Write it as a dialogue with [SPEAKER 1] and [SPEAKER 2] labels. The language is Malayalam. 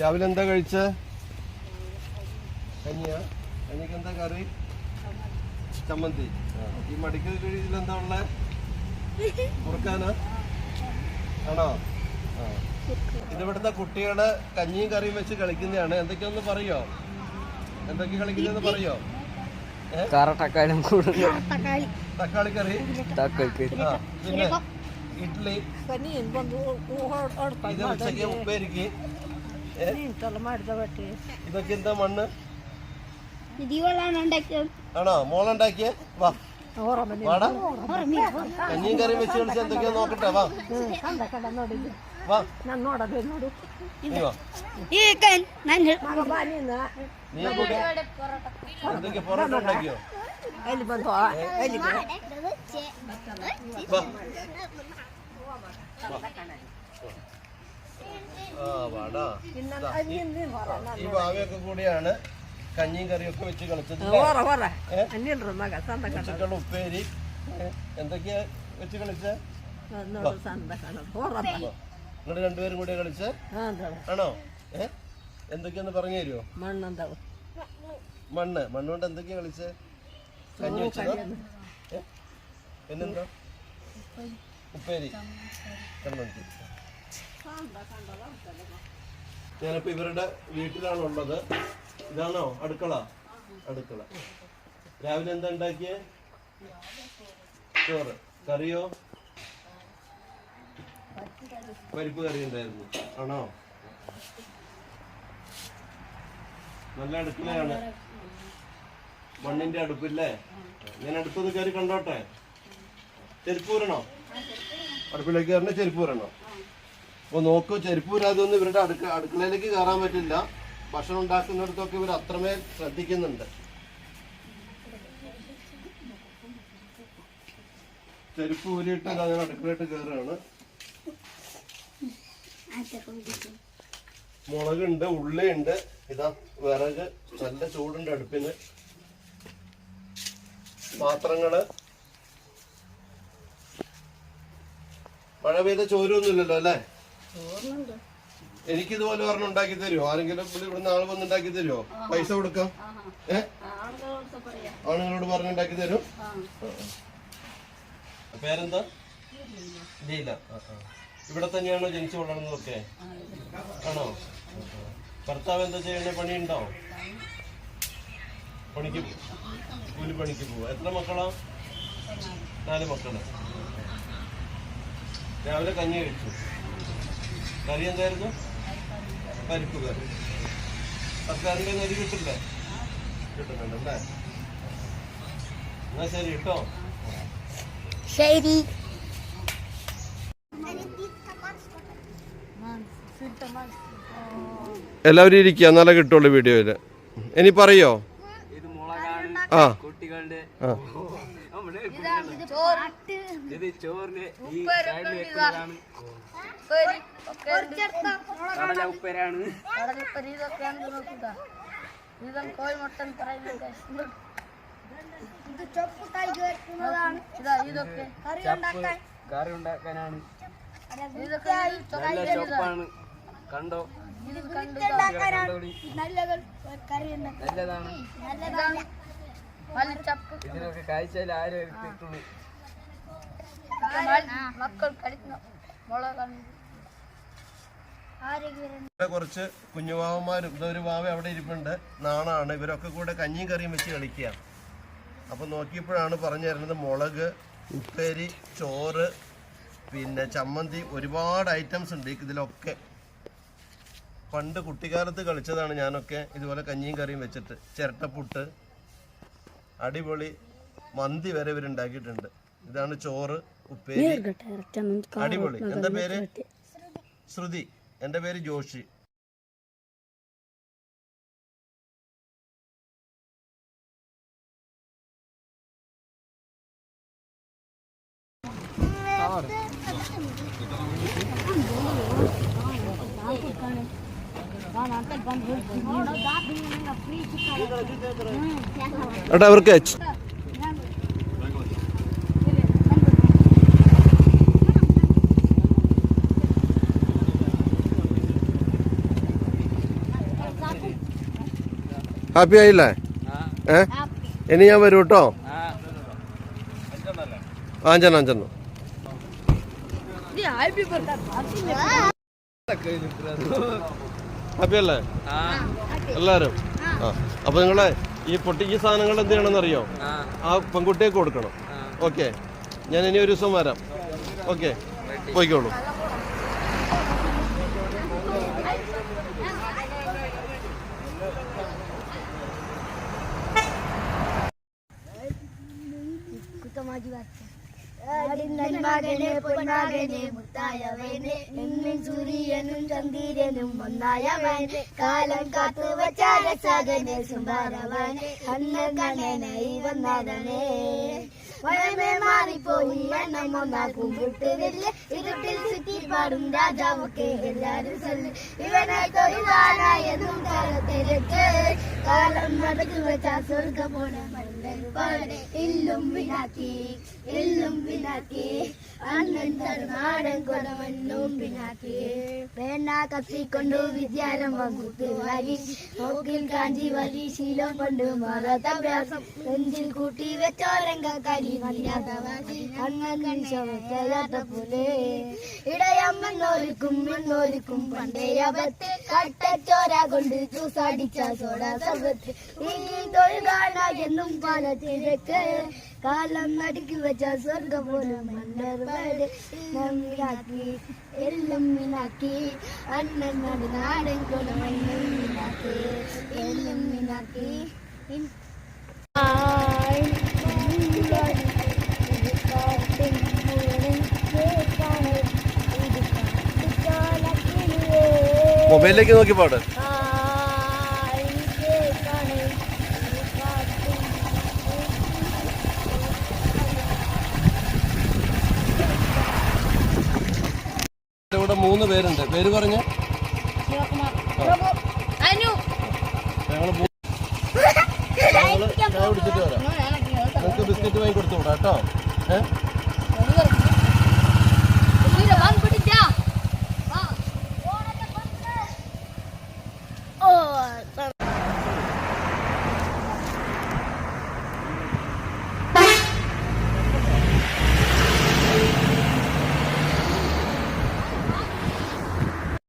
[SPEAKER 1] രാവിലെ എന്താ കഴിച്ച കഞ്ഞിയാ കഞ്ഞിക്ക് എന്താ കറി ചമ്മന്തി ഈ മടിക്കൽ കഴിയിൽ എന്താ ഉള്ളേ മുറുക്കാനാ ആണോ ആ. ഇതിവിടുത്തെ കുട്ടികൾ കഞ്ഞിയും കറിയും വെച്ച് കളിക്കുന്നതാണ് എന്തൊക്കെയൊന്ന് പറയോ എന്തൊക്കെ കളിക്കുന്നതെന്ന് പറയോ
[SPEAKER 2] തക്കാളി
[SPEAKER 1] തക്കാളി കറി പിന്നെ ഇഡ്ഡലി ഇത് ഉച്ചയ്ക്ക് ഉപ്പേരിക്ക് ഏ? ഇതൊക്കെ എന്താ മണ്ണ് ആണോ? മോളുണ്ടാക്കിയ? വാ. വാടാ. കഞ്ഞിയും കറിയും വെച്ച് കളിച്ച് എന്തൊക്കെയാ നോക്കട്ടെ വാ. വാ. നീ എന്തൊക്കെ പൊറോട്ട ഉണ്ടാക്കിയോ? വാ. ഈ- ഈ ഭാവിയൊക്കെ കൂടിയാണ് കഞ്ഞിയും കറിയും ഒക്കെ വെച്ച് കളിച്ചത് ഏ? ഉച്ചക്കുള്ള ഉപ്പേരി? എന്തൊക്കെയാ വെച്ച് കളിച്ച? നിങ്ങൾ രണ്ടുപേരും കൂടെ കളിച്ച? ആണോ? ഏ? എന്തൊക്കെയാന്ന് പറഞ്ഞു തരുമോ
[SPEAKER 2] മണ്ണ്
[SPEAKER 1] മണ്ണ്. മണ്ണുകൊണ്ട് എന്തൊക്കെയാ കളിച്ച്? കഞ്ഞി വെച്ചതോ? പിന്നെന്താ? ഉപ്പേരി. കണ്ണുണ്ടി ഞാനിപ്പോ ഇവരുടെ വീട്ടിലാണ് ഉള്ളത് ഇതാണോ? അടുക്കള? അടുക്കള. രാവിലെ എന്താ ഉണ്ടാക്കിയേ? ചോറ്. കറിയോ? പരിപ്പ് കറി ഉണ്ടായിരുന്നു. ആണോ? നല്ല അടുക്കളയാണ്. മണ്ണിന്റെ അടുപ്പില്ലേ? ഞാൻ അടുത്തത് കയറി കണ്ടോട്ടെ? ചെരുപ്പൂരണോ അടുപ്പിലേക്ക് കയറണ ചെരുപ്പ് ഊരണോ അപ്പൊ നോക്കൂ ചെരുപ്പ് ഊരാതെ ഒന്നും ഇവരുടെ അടുക്ക അടുക്കളയിലേക്ക് കയറാൻ പറ്റില്ല. ഭക്ഷണം ഉണ്ടാക്കുന്നിടത്തൊക്കെ ഇവർ അത്രമേൽ ശ്രദ്ധിക്കുന്നുണ്ട്. ചെരുപ്പ് ഊരിയിട്ട് അങ്ങനെ അടുക്കളയിട്ട് കയറുകയാണ്. മുളകുണ്ട് ഉള്ളിയുണ്ട്. ഇതാ വിറക് നല്ല ചൂടുണ്ട് അടുപ്പിന്. പാത്രങ്ങൾ. മഴ പെയ്ത ചോരൊന്നുമില്ലല്ലോ അല്ലേ? എനിക്ക് ഇതുപോലെ ഒരെണ്ണം ഉണ്ടാക്കി തരുമോ ആരെങ്കിലും ഇവിടെ ഇവിടുന്ന് ആൾ വന്ന് ഉണ്ടാക്കി തരുമോ പൈസ കൊടുക്കാം. ഏഹ് ആണുങ്ങളോട് പറഞ്ഞുണ്ടാക്കി തരും. പേരെന്താ? ലീല. ആ. ഇവിടെ തന്നെയാണോ ജനിച്ചു വളർന്നതൊക്കെ? ആണോ. ഭർത്താവ് എന്താ ചെയ്യണേ? പണിയുണ്ടോ? പണിക്ക് കൂലി പണിക്ക് പോവാ. എത്ര മക്കളാ? നാല് മക്കൾ. രാവിലെ കഞ്ഞി കഴിച്ചു. കറി എന്തായിരുന്നു? പരിപ്പ് കറി. സർക്കാരിന്റെ നരി കിട്ടില്ലേ? കിട്ടുന്നുണ്ടല്ലേ എന്നാ ശരി കേട്ടോ?
[SPEAKER 3] ശരി.
[SPEAKER 1] എല്ലാവരും ഇരിക്കുക എന്നാലേ കിട്ടുള്ളൂ വീഡിയോയിൽ. ഇനി പറയോ? ആ.
[SPEAKER 2] കുട്ടികളുടെ ഇത് ചോറിന് ഈ സൈഡിൽ വെക്കുന്നതാണ്. കടല ഉപ്പേരാണ്.
[SPEAKER 3] കോഴിമുട്ടൻ പറയുന്നത് ഇത് ചൊപ്പ് കൈക്ക് വെക്കുന്നതാണ് ഇതാ ഇതൊക്കെ. കറി
[SPEAKER 2] ഉണ്ടാക്കാനാണ്.
[SPEAKER 3] ഇതൊക്കെ
[SPEAKER 2] നല്ല ചൊപ്പാണ്. കണ്ടോ? നല്ലതാണ്. ഇതിനൊക്കെ കാഴ്ചയിൽ ആരും എടുത്തിട്ടുള്ളൂ
[SPEAKER 3] മക്കൾ
[SPEAKER 1] കുറച്ച് കുഞ്ഞുവാവന്മാരും ഇതൊരു വാവ അവിടെ ഇരിപ്പുണ്ട്. നാണാണ്. ഇവരൊക്കെ കൂടെ കഞ്ഞിയും കറിയും വെച്ച് കളിക്കുക. അപ്പൊ നോക്കിയപ്പോഴാണ് പറഞ്ഞു തരുന്നത് മുളക് ഉപ്പേരി ചോറ് പിന്നെ ചമ്മന്തി ഒരുപാട് ഐറ്റംസ് ഉണ്ട് ഇതിലൊക്കെ. പണ്ട് കുട്ടിക്കാലത്ത് കളിച്ചതാണ് ഞാനൊക്കെ ഇതുപോലെ കഞ്ഞിയും കറിയും വെച്ചിട്ട്. ചിരട്ടപ്പുട്ട് അടിപൊളി മന്തി വരെ ഇവരുണ്ടാക്കിയിട്ടുണ്ട്. ഇതാണ് ചോറ് ഉപ്പേരി. അടിപൊളി. എന്താ പേര്? ശ്രുതി. എന്റെ പേര് ജോഷി. എടാ അവർക്ക് ഹാപ്പി ആയില്ലേ? ഏ? ഇനി ഞാൻ വരൂ കേട്ടോ അഞ്ചെണ്ണം അഞ്ചെണ്ണം ഹാപ്പി അല്ലേ
[SPEAKER 2] ആ.
[SPEAKER 1] എല്ലാരും? ആ. അപ്പൊ നിങ്ങളെ ഈ പൊട്ടിക്ക് സാധനങ്ങൾ എന്ത് ചെയ്യണമെന്ന് അറിയോ
[SPEAKER 2] ആ.
[SPEAKER 1] ആ പെൺകുട്ടിയെ കൊടുക്കണം. ഓക്കെ. ഞാൻ ഇനി ഒരു ദിവസം വരാം. ഓക്കെ. പോയിക്കോളൂ.
[SPEAKER 3] മകനെ പൊന്നാകനെ മുത്തായവനെ എന്നും സൂര്യനും ചന്ദ്രനും ഒന്നായവനെ കാലം കാത്തു വച്ച രസകനെ സുന്ദരവനെ അന്ന് കണ്ണനായി വന്നവനെ. വഴമേ മാറിപ്പോയി എണ്ണം ഒന്നാക്കും വിട്ടുവില്ല ഇരുട്ടിൽ ചുറ്റി പാടും രാജാവൊക്കെ എല്ലാരും ചൊല്ല്. ഇവനെ തൊഴിലാനായെന്നും കാലത്തിലേക്ക് കാലം നടക്കു വെച്ച സ്വർഗമോണ് പോലെ ഇല്ലും പിന്നാക്കി ഇല്ലും പിന്നാക്കി. അണ്ണൻ തരുനാടൻ കൊടമണ്ണും പിന്നാക്കി. പേന കത്തിക്കൊണ്ടു വിദ്യാരംഭം കുത്തുവാരി നോക്കിൽ കാഞ്ചി വലി ശീലം കൊണ്ട് മറത്തഭ്യാസം നെഞ്ചിൽ കൂട്ടി വെച്ചോരങ്ക കരി അണ്ണൻ ശവത്തയാത്ത പോലെ. ഇടയമ്മെന്നോരിക്കും എന്നോരിക്കും പണ്ടേ അബത്ത് കട്ടച്ചോര കൊണ്ട് ചൂസാടിച്ച സോഡ സർവത്ത് ഇനി തൊഴുകാണ എന്നും പാലത്തിലേക്ക് കാലം നടുക്കി വെച്ച സ്വർഗ പോലും മണ്ണർവാട് നമ്മിനാക്കി എല്ലാം മിനാക്കി. അണ്ണൻ നടു നാടൻ കൊടമണ്ണും മിനാക്കി എല്ലാം മിനാക്കി.
[SPEAKER 1] മൊബൈലിലേക്ക് നോക്കി പാട്. മൂന്ന് പേരുണ്ട്. പേര് പറഞ്ഞ്?
[SPEAKER 3] അനു